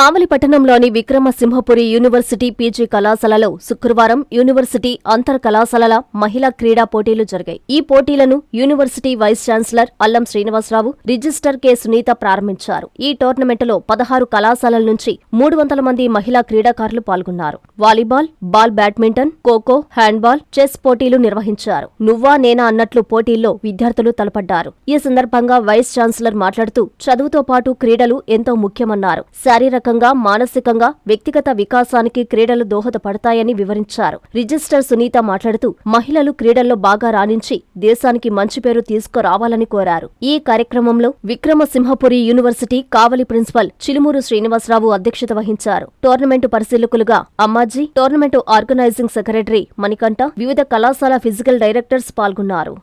కామలిపట్టణంలోని Vikrama Simhapuri university PG కళాశాలలో శుక్రవారం university అంతర్ కళాశాలల మహిళా క్రీడా పోటీలు జరిగాయి. ఈ పోటీలను university vice chancellor Allam Srinivasa Rao register K. Sunitha ప్రారంభించారు. ఈ టోర్నమెంటులో పదహారు కళాశాలల నుంచి మూడు వందల మంది మహిళా క్రీడాకారులు పాల్గొన్నారు. Volleyball ball badminton kho kho handball chess పోటీలు నిర్వహించారు. నువ్వా నేనా అన్నట్లు పోటీల్లో విద్యార్థులు తలపడ్డారు. ఈ సందర్భంగా వైస్ ఛాన్సలర్ మాట్లాడుతూ చదువుతో పాటు క్రీడలు ఎంతో ముఖ్యమన్నారు. శారీరక శారీరకంగా మానసికంగా వ్యక్తిగత వికాసానికి క్రీడలు దోహదపడతాయని వివరించారు. రిజిస్టర్ సునీత మాట్లాడుతూ మహిళలు క్రీడల్లో బాగా రాణించి దేశానికి మంచి పేరు తీసుకురావాలని కోరారు. ఈ కార్యక్రమంలో విక్రమసింహపురి యూనివర్సిటీ కావలి ప్రిన్సిపల్ చిలుమూరు శ్రీనివాసరావు అధ్యక్షత వహించారు. Tournament పరిశీలకులుగా Ammaji tournament organising secretary Manikanta వివిధ కళాశాల ఫిజికల్ డైరెక్టర్స్ పాల్గొన్నారు.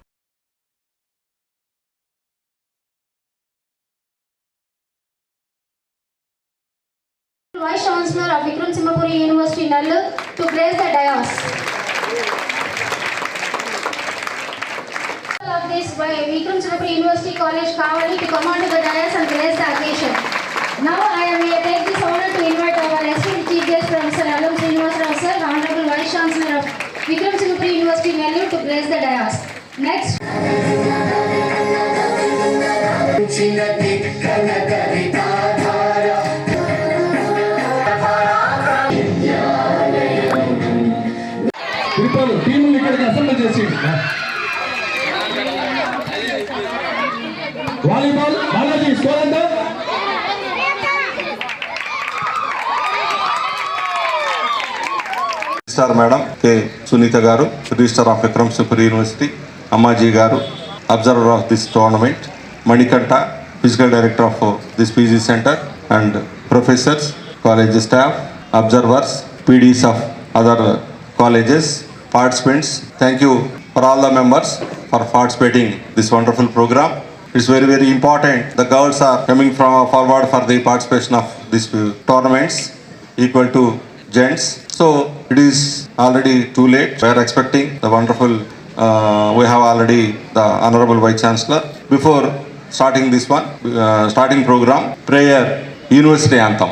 Vice Chancellor of Vikram Simhapuri University, Nellore, to grace the dais. Of this by Vikram Simhapuri University College, Kavali, to come onto the dais and grace the occasion. Now I am here take this honor to invite our esteemed chief guest Professor Alam Srinivas Rao sir, Honorable Vice Chancellor of Vikram Simhapuri University, Nellore, to grace the dais. Next. Tirupati టీములు ఇక్కడికి assembly చేసి volleyball Balaji score ఎంత star madam K Sunitha garu register of Vikram super university Ammaji garu observer of this tournament Manikanta physical director of this PG centre and professors college staff observers PDs of other colleges participants. Thank you for all the members for participating this wonderful program. It's very very important. The girls are coming from forward for the participation of these tournaments equal to gents. So it is already too late. We are expecting the wonderful. Uh, we have already the honorable vice chancellor before starting this one uh, starting program prayer university anthem